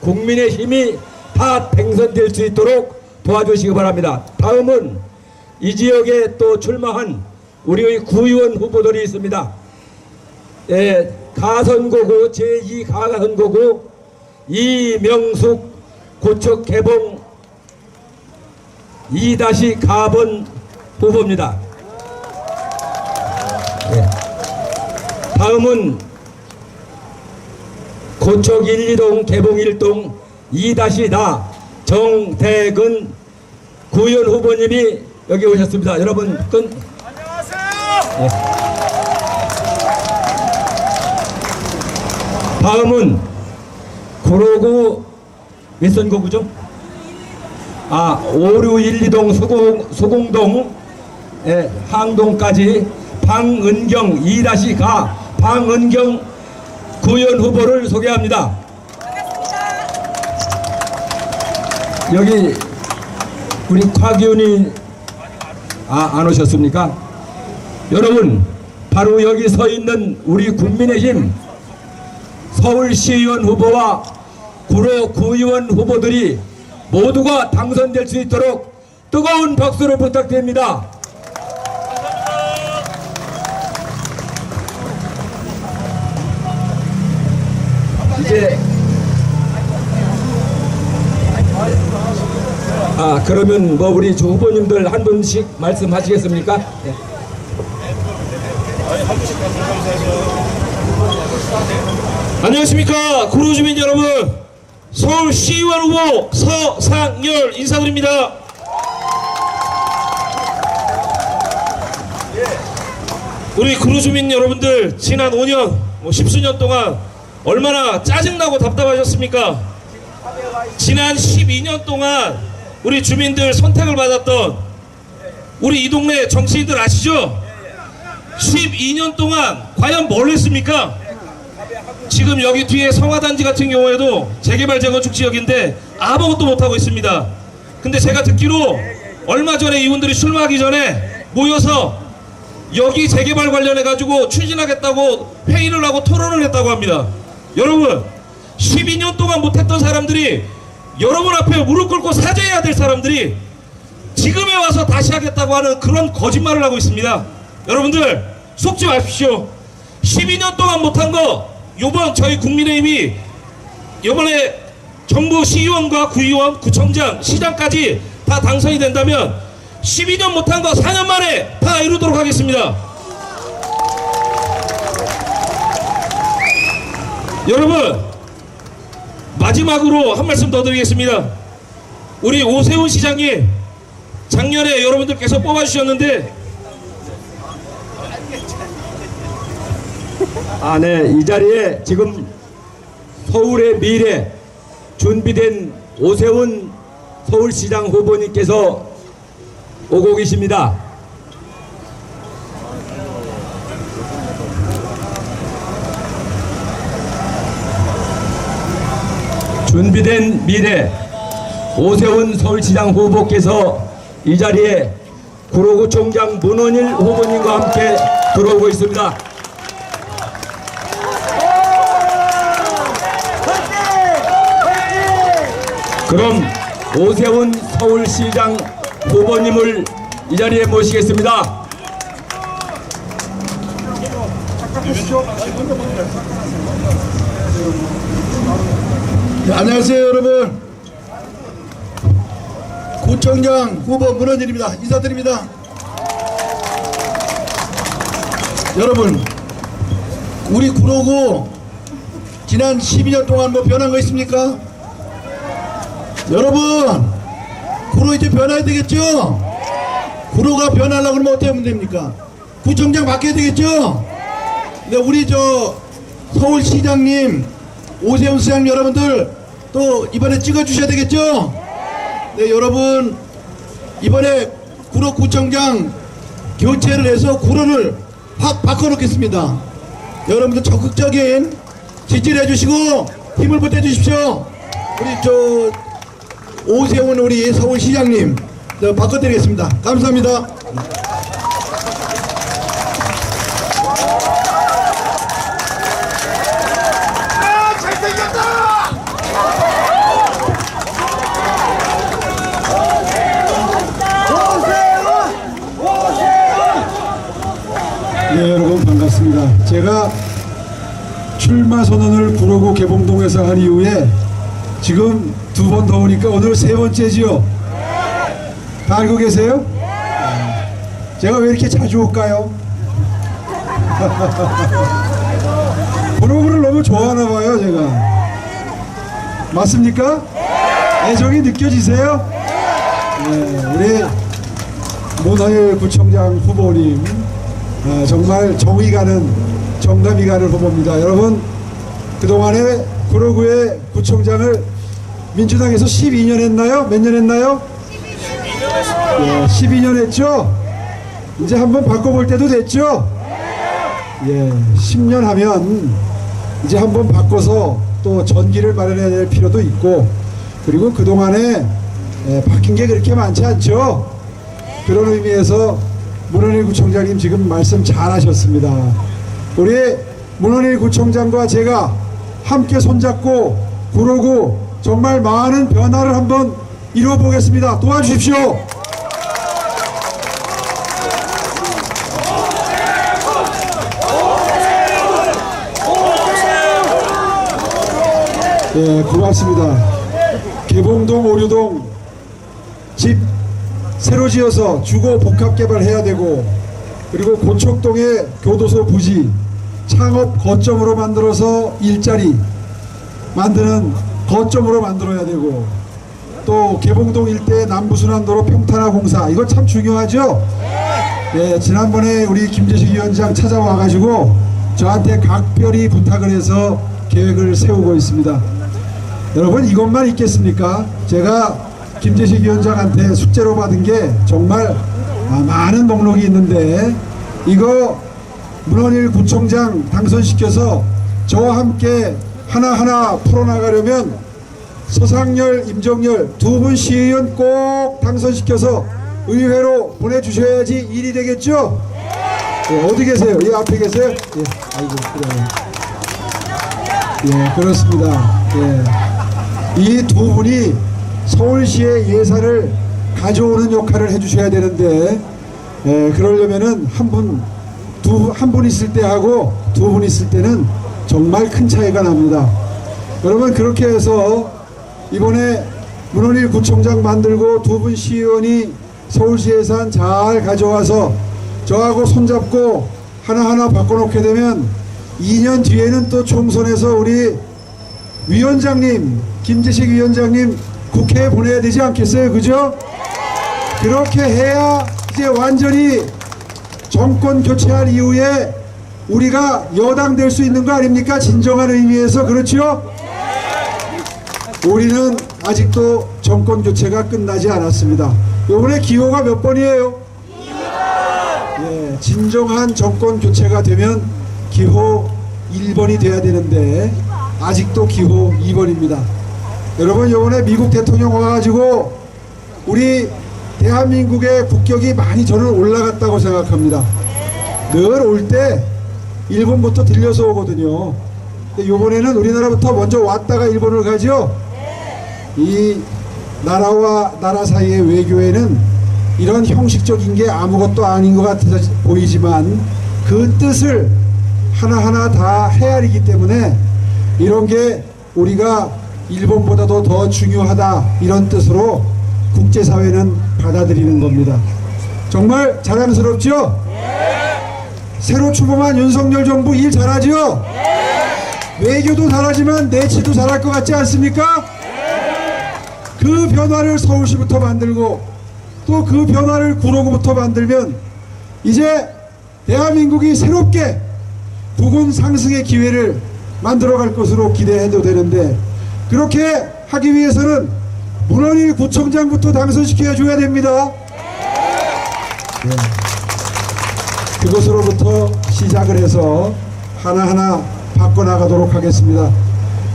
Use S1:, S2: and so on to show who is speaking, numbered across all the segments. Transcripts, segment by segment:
S1: 국민의 힘이 다 당선될 수 있도록 도와주시기 바랍니다. 다음은 이 지역에 또 출마한 우리의 구의원 후보들이 있습니다. 예, 가선고구 제2가선고구 이명숙 고척 개봉 2다시 가번 후보입니다. 예. 다음은 고척 1, 2동 개봉 1동 2-나 정대근 구의원 후보님이 여기 오셨습니다. 여러분 끈 다음은 구로구 몇 선거구죠? 아, 5612동 수공, 수공동 예, 항동까지 방은경 2-가 방은경 구의원 후보를 소개합니다. 여기 우리 곽의원이 아, 안 오셨습니까? 여러분 바로 여기 서 있는 우리 국민의힘 서울시의원 후보와 구로 구의원 후보들이 모두가 당선될 수 있도록 뜨거운 박수를 부탁드립니다. 이제 아 그러면 뭐 우리 주 후보님들 한 분씩 말씀하시겠습니까? 네.
S2: 안녕하십니까 구로 주민 여러분 서울 시의원 후보 서상열 인사드립니다 우리 구로 주민 여러분들 지난 5년 뭐 십수년 동안 얼마나 짜증나고 답답하셨습니까 지난 12년 동안 우리 주민들 선택을 받았던 우리 이 동네 정치인들 아시죠 12년 동안 과연 뭘 했습니까 지금 여기 뒤에 성화단지 같은 경우에도 재개발 재건축 지역인데 아무것도 못하고 있습니다. 근데 제가 듣기로 얼마 전에 이분들이 출마하기 전에 모여서 여기 재개발 관련해 가지고 추진하겠다고 회의를 하고 토론을 했다고 합니다. 여러분 12년 동안 못했던 사람들이 여러분 앞에 무릎 꿇고 사죄해야 될 사람들이 지금에 와서 다시 하겠다고 하는 그런 거짓말을 하고 있습니다. 여러분들 속지 마십시오. 12년 동안 못한 거 요번 저희 국민의힘이 요번에 정부 시의원과 구의원, 구청장, 시장까지 다 당선이 된다면 12년 못한 거 4년 만에 다 이루도록 하겠습니다. 여러분 마지막으로 한 말씀 더 드리겠습니다. 우리 오세훈 시장님 작년에 여러분들께서 뽑아주셨는데
S1: 아, 네. 이 자리에 지금 서울의 미래 준비된 오세훈 서울시장 후보님께서 오고 계십니다. 준비된 미래 오세훈 서울시장 후보께서 이 자리에 구로구청장 문원일 후보님과 함께 들어오고 있습니다. 그럼 오세훈 서울시장 후보님을 이 자리에 모시겠습니다.
S3: 네, 안녕하세요 여러분. 구청장 후보 문원일입니다. 인사드립니다. 여러분 우리 구로구 지난 12년 동안 뭐 변한 거 있습니까? 여러분 구로 이제 변해야 되겠죠? 구로가 변하려고 그러면 어떻게 하면 됩니까? 구청장 바뀌어야 되겠죠? 네, 우리 저 서울시장님 오세훈 시장 여러분들 또 이번에 찍어주셔야 되겠죠? 네 여러분 이번에 구로구청장 교체를 해서 구로를 확 바꿔놓겠습니다. 여러분들 적극적인 지지를 해주시고 힘을 보태주십시오. 우리 저 오세훈 우리 서울시장님 네, 바꿔드리겠습니다. 감사합니다.
S4: 제가 출마 구로구 개봉동에서 한 이후에 지금 두 번 더 오니까 오늘 세 번째지요. 다 알고 계세요? 제가 왜 이렇게 자주 올까요? 구로구를 너무 좋아하나 봐요, 제가. 맞습니까? 애정이 느껴지세요? 네, 우리 문화일 구청장 후보님 아, 정말 정의 가는 정감이 가는 후보입니다. 여러분 그동안에 구로구의 구청장을 민주당에서 12년 했나요? 몇 년 했나요? 12년 했습니다. 예, 12년 했죠? 이제 한번 바꿔볼 때도 됐죠? 예, 10년 하면 이제 한번 바꿔서 또 전기를 마련해야 될 필요도 있고 그리고 그동안에 예, 바뀐 게 그렇게 많지 않죠? 그런 의미에서 문원일 구청장님 지금 말씀 잘 하셨습니다. 우리 문원일 구청장과 제가 함께 손잡고 구로구 정말 많은 변화를 한번 이루어 보겠습니다. 도와주십시오. 예, 고맙습니다. 개봉동 오류동 집 새로 지어서 주거 복합 개발해야 되고 그리고 고척동의 교도소 부지 창업 거점으로 만들어서 일자리 만드는 거점으로 만들어야 되고 또 개봉동 일대 남부순환도로 평탄화 공사 이거 참 중요하죠? 예, 지난번에 우리 김재식 위원장 찾아와 가지고 저한테 각별히 부탁을 해서 계획을 세우고 있습니다. 여러분 이것만 있겠습니까? 제가 김재식 위원장한테 숙제로 받은 게 정말 아, 많은 목록이 있는데 이거 문원일 구청장 당선시켜서 저와 함께 하나하나 풀어나가려면 서상열, 임정열 두 분 시의원 꼭 당선시켜서 의회로 보내주셔야지 일이 되겠죠? 예, 어디 계세요? 이 앞에 계세요? 예, 아이고 그래요. 예, 그렇습니다. 예. 이 두 분이 서울시의 예산을 가져오는 역할을 해주셔야 되는데 에, 그러려면은 한 분, 두, 한 분 있을 때 하고 두 분 있을 때는 정말 큰 차이가 납니다. 여러분 그렇게 해서 이번에 문원일 구청장 만들고 두 분 시의원이 서울시 예산 잘 가져와서 저하고 손잡고 하나하나 바꿔놓게 되면 2년 뒤에는 또 총선에서 우리 위원장님, 김재식 위원장님 국회에 보내야 되지 않겠어요? 그죠? 그렇게 해야 이제 완전히 정권 교체할 이후에 우리가 여당 될 수 있는 거 아닙니까? 진정한 의미에서 그렇죠? 우리는 아직도 정권 교체가 끝나지 않았습니다. 요번에 기호가 몇 번이에요? 예, 진정한 정권 교체가 되면 기호 1번이 돼야 되는데 아직도 기호 2번입니다. 여러분 요번에 미국 대통령 와가지고 우리 대한민국의 국격이 많이 저는 올라갔다고 생각합니다. 늘 올 때 일본부터 들려서 오거든요. 근데 요번에는 우리나라부터 먼저 왔다가 일본을 가죠. 이 나라와 나라 사이의 외교에는 이런 형식적인 게 아무것도 아닌 것 같아서 보이지만 그 뜻을 하나하나 다 헤아리기 때문에 이런 게 우리가 일본보다도 더 중요하다 이런 뜻으로 국제사회는 받아들이는 겁니다. 정말 자랑스럽죠? 새로 출범한 윤석열 정부 일 잘하죠? 외교도 잘하지만 내치도 잘할 것 같지 않습니까? 그 변화를 서울시부터 만들고 또 그 변화를 구로구부터 만들면 이제 대한민국이 새롭게 부군 상승의 기회를 만들어갈 것으로 기대해도 되는데 그렇게 하기 위해서는 문원일 구청장부터 당선시켜 줘야 됩니다. 네. 그것으로부터 시작을 해서 하나하나 바꿔나가도록 하겠습니다.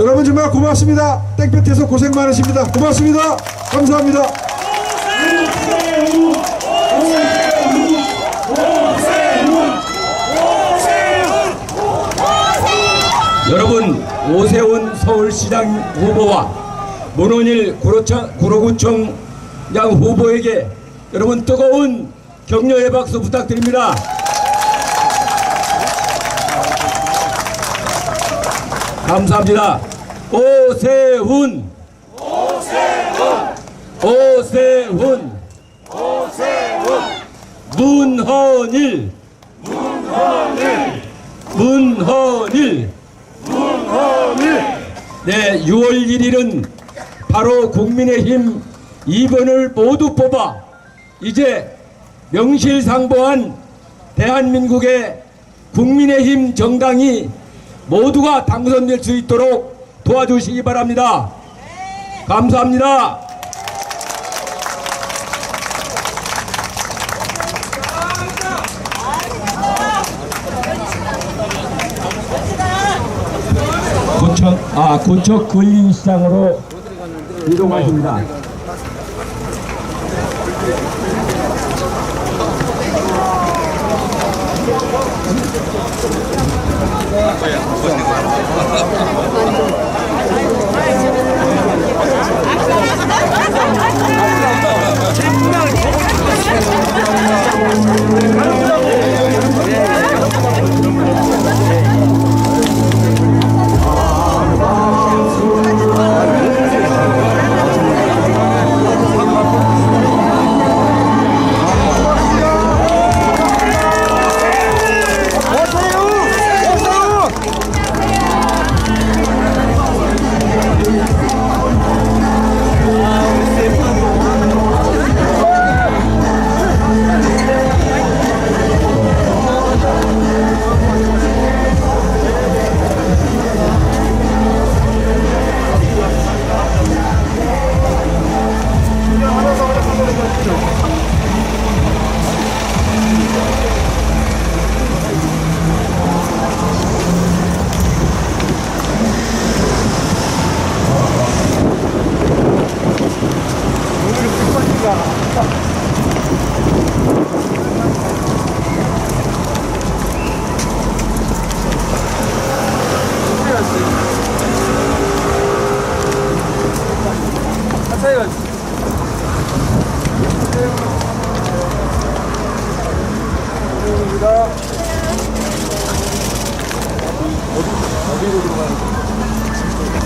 S4: 여러분 정말 고맙습니다. 땡볕에서 고생 많으십니다. 고맙습니다. 감사합니다.
S1: 여러분 오세훈 서울시장 후보와 문원일 구로청, 구로구청장 후보에게 여러분 뜨거운 격려의 박수 부탁드립니다. 감사합니다. 오세훈. 오세훈. 문헌일. 문헌일. 네, 6월 1일은 바로 국민의힘 2번을 모두 뽑아 이제 명실상부한 대한민국의 국민의힘 정당이 모두가 당선될 수 있도록 도와주시기 바랍니다. 감사합니다. 군청 아 군청 근린시장으로 이동하십니다.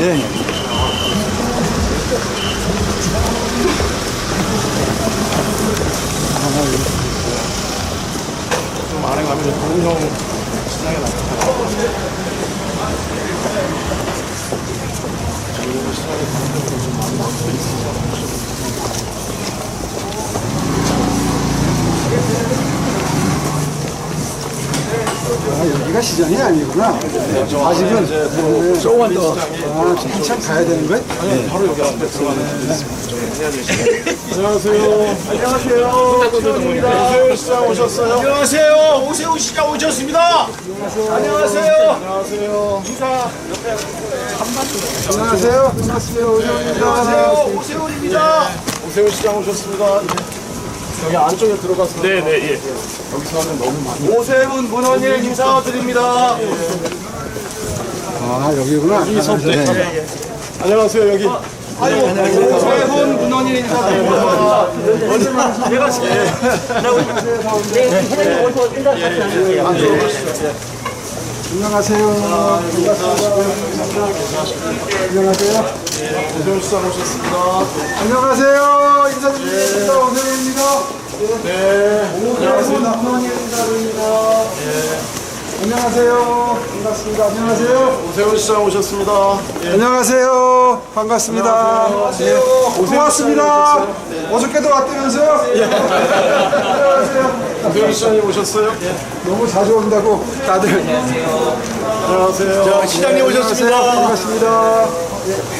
S3: 돼. 예.
S4: 아, 여기가 시장이 아니구나. 아직은 조금만 더 아, 한참 가야 되는 거야? 네. 바로 여기 앞에 들어가는 안녕하세요. 안녕하세요. 오세훈 시장 오셨어요?
S3: 안녕하세요. 오세훈 시장 오셨습니다. 안녕하세요.
S4: 안녕하세요. 안녕하세요. 반갑습니다. 오세훈입니다.
S3: 안녕하세요. 오세훈입니다.
S4: 오세훈 시장 오셨습니다. 여기 안쪽에 들어가서
S2: 네, 네, 예.
S4: 여기서 하면 너무 많이.
S3: 오세훈 문헌일 인사드립니다.
S4: 아, 여기구나. 네. 안녕하세요. 여기.
S3: 오세훈 문헌일 인사드립니다.
S4: 안녕하세요. 반갑습니다. 안녕하세요. 오세훈 시장 오셨습니다. 안녕하세요. 인사드리겠습니다. 오세훈입니다. 네. 안녕하세요. 문헌일 인사드립니다. 안녕하세요. 반갑습니다. 안녕하세요.
S3: 오세훈 시장 오셨습니다.
S4: 안녕하세요. 반갑습니다. 예. 고맙습니다. 어저께도 왔다면서요? 안녕하세요.
S3: 오세훈 시장님 오셨어요?
S4: 너무 자주 온다고 다들. 안녕하세요.
S3: 자, 시장님 오셨습니다.
S4: 안녕하세요. 반갑습니다. 예.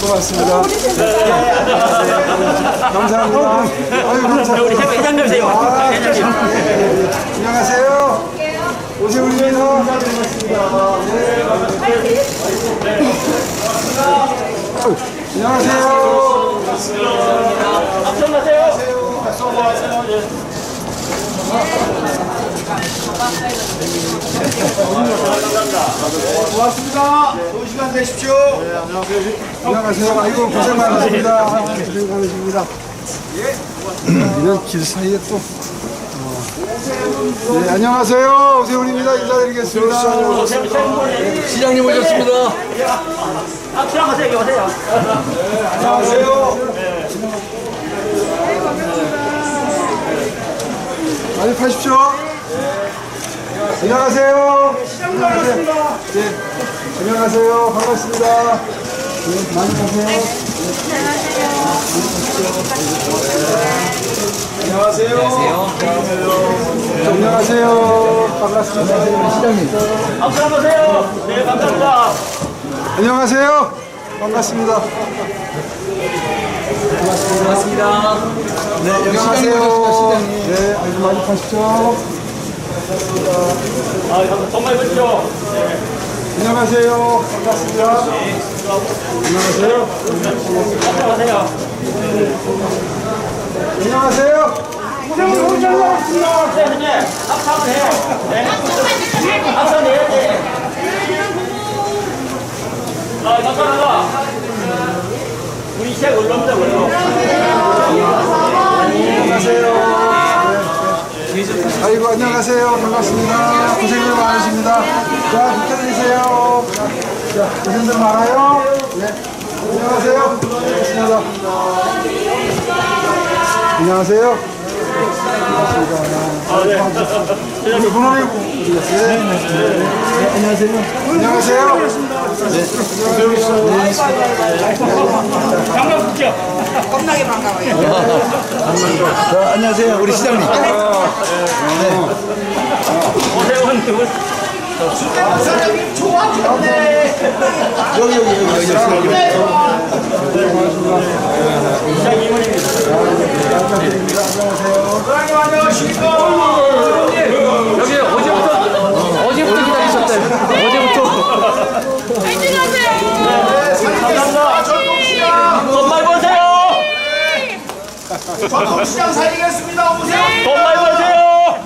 S4: 고맙습니다. 감사합니다. 아유, 감사합니다. 우리 회장님 세요. 안녕하세요. 오세훈입니다. 네. 안녕하세요.
S3: 고맙습니다. 좋은 시간 되십시오.
S4: 안녕하세요. 아이고 고생 많으십니다. 고생 많으십니다. 이런 길 사이에 또. 어. 네, 안녕하세요. 오세훈입니다. 인사드리겠습니다.
S3: 시장님 오셨습니다.
S4: 안녕하세요. 많이 파십시오. 안녕하세요. 안녕하세요. 네. 안녕하세요. 반갑습니다. 네, 많이 파세요. 안녕하세요. 안녕하세요. 반갑습니다. 시장님.
S5: 박수 한번 세요. 네, 감사합니다.
S4: 안녕하세요. 반갑습니다.
S5: 고맙습니다.
S4: 네, 안녕하세요. 네, 아주 많이 파십시오.
S5: 아, 정말 그렇죠.
S4: 안녕하세요. 반갑습니다. 안녕하세요.
S5: 안녕하세요.
S4: 안녕하세요.
S5: 선생님, 박수 한번 해요. 네. 한번 해야지. 아, 감사합니다. 시작 올라옵니다, 올라.
S4: 안녕하세요. 네. 아이고 안녕하세요. 반갑습니다. 고생들 많으십니다. 자, 비켜드리세요. 자, 고생들 많아요. 네. 안녕하세요. 반갑습니다. 안녕하세요. 반갑습니다. 우리 드리겠습니다. 네, 네, 네. 안녕하세요. 안녕하세요.
S3: 자, 안녕하세요. 우리 시장님.
S5: 오세훈 두 분.
S3: 여기, 여기, 여기, 여기. 여기.
S5: 시작 이문입니다. 여기 어제부터, 어제부터 기다리셨대요. 어제부터.
S6: 전통시장 살리겠습니다. 오세훈,
S5: 돈 많이 버세요.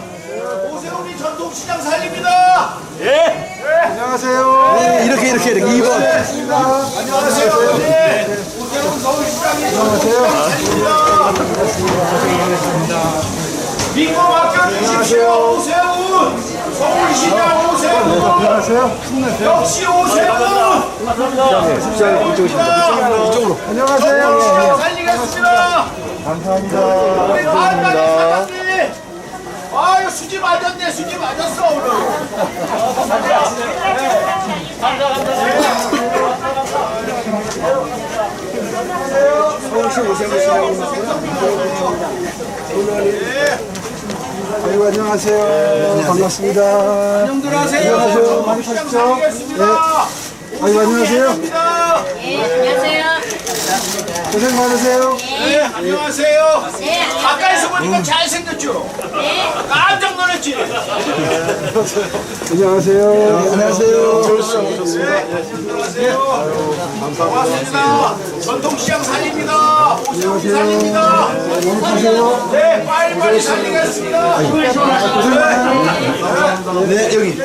S6: 오세훈이 전통시장 살립니다.
S5: 예.
S4: 안녕하세요.
S3: 네, 이렇게, 이렇게, 이렇게. 2번.
S6: 안녕하세요. 네. 오세훈 서울시장이 전통시장 살립니다. 믿고 맡겨주십시오. 오세훈. 서울시장 오세훈.
S4: 안녕하세요.
S6: 역시 오세훈.
S3: 이쪽으로.
S4: 안녕하세요.
S6: 시장 살리겠습니다.
S4: 감사합니다.
S6: 우리 반반이 사장님. 아유 수지 맞았네. 수지 맞았어 오늘.
S4: 아이고 안녕하세요. 반갑습니다.
S6: 안녕들 하세요.
S4: 안녕하세요. 많이 파십시오.
S6: 살리겠습니다.
S4: 아이고 안녕하세요.
S7: 네, 안녕하세요.
S4: 고생 많으세요.
S6: 네, 안녕하세요.
S7: 네,
S6: 가까이서 보니까 잘생겼죠? 깜짝 놀랐지?
S4: 안녕하세요.
S3: 안녕하세요.
S6: 안녕하세요. 고맙습니다. 전통시장 살립니다. 오세훈이 살립니다.
S4: 안녕하세요.
S6: 네, 빨리빨리 살리겠습니다.
S3: 네, 여기.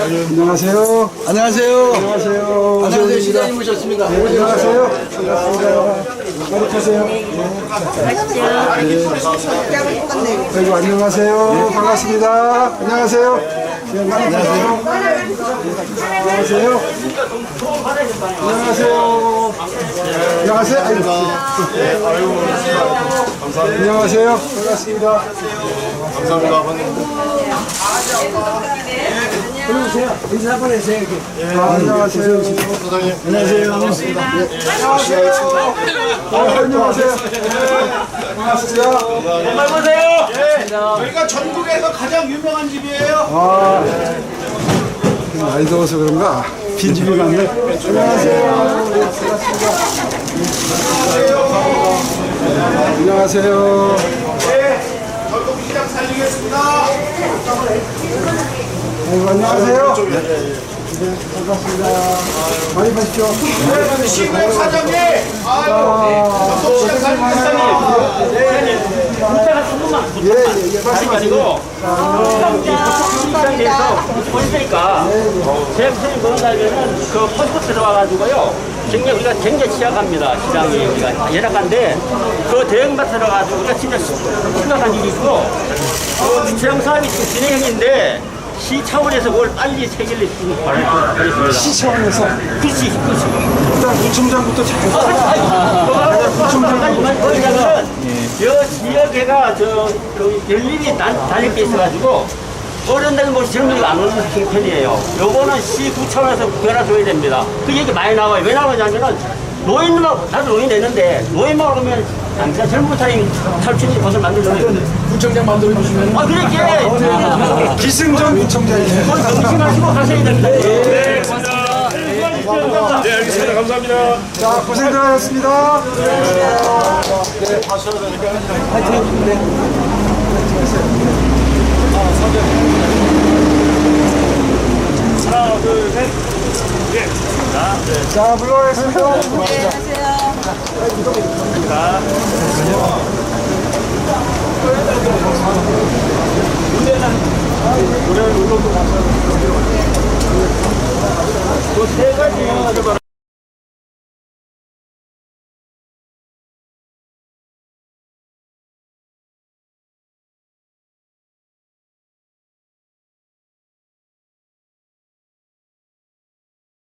S4: 안녕하세요.
S3: 안녕하세요.
S4: 안녕하세요.
S3: 안녕하세요. 시장님 오셨습니다.
S4: 안녕하세요. 반갑습니다. 파세요. 네. 아이고 안녕하세요. 반갑습니다. 안녕하세요. 네, 안녕하세요. 안녕하세요. 안녕하세요. 안녕하세요. 아이고. 안녕하세요. 반갑습니다.
S3: 감사합니다, 아버님.
S4: 아, 안녕하세요.
S3: 사장님.
S4: 안녕하세요. 반갑습니다. 안녕하세요. 어, 안녕하세요. 반갑습니다.
S5: 정말 보세요.
S6: 저희가 전국에서 가장 유명한 집이에요.
S4: 아, 많이 더워서 그런가? 빈집이 많네. 안녕하세요. 안녕하세요.
S6: 네, 전통시장 살리겠습니다.
S4: 아이고, 안녕하세요. 네, 반갑습니다. 많이 뵈십시오.
S6: 네, 시국 사장님. 아유, 전통시장 살리겠습니다.
S5: 문자가 조금만
S4: 예, 예, 예, 말씀하세요.
S5: 시장에서 보니까 제 무슨 뭔가면은 그 포스트 들어와가지고요. 굉장히 우리가 굉장히 취약합니다. 시장이 우리가 열악한데 그 대응만 들어가지고 우리가 진짜 심각한 일이 있고 그 시장 사업이 지금 진행 중인데 시 차원에서 그걸 빨리 체결을 지금 바라겠습니다.
S4: 시 차원에서
S5: 그렇지, 그렇지.
S4: 일단 구청장부터 잘
S5: 거냐면 여 지역에가 저그 열림이 다닐 게 있어가지고 어른 데는 뭐 젊은이가 안 오는 형편이에요. 요거는 시 구청에서 변화줘야 됩니다. 그 얘기 많이 나와요. 왜 나오냐면은 노인만 나도 노인 되는데 노인만 오면 당장 젊은 사람이 탈출이 것을 만들잖아요. 구청장 만들어 주시면 아 그렇게
S4: 기승전 구청장이에요.
S5: 그건 정심하시고 하셔야 됩니다.
S2: 네, 감사합니다. 네, 알겠습니다. 감사합니다.
S4: 자, 고생들 하셨습니다.
S2: 하나, 둘, 셋. 예.
S4: 자, 물러가겠습니다.
S5: 세 가지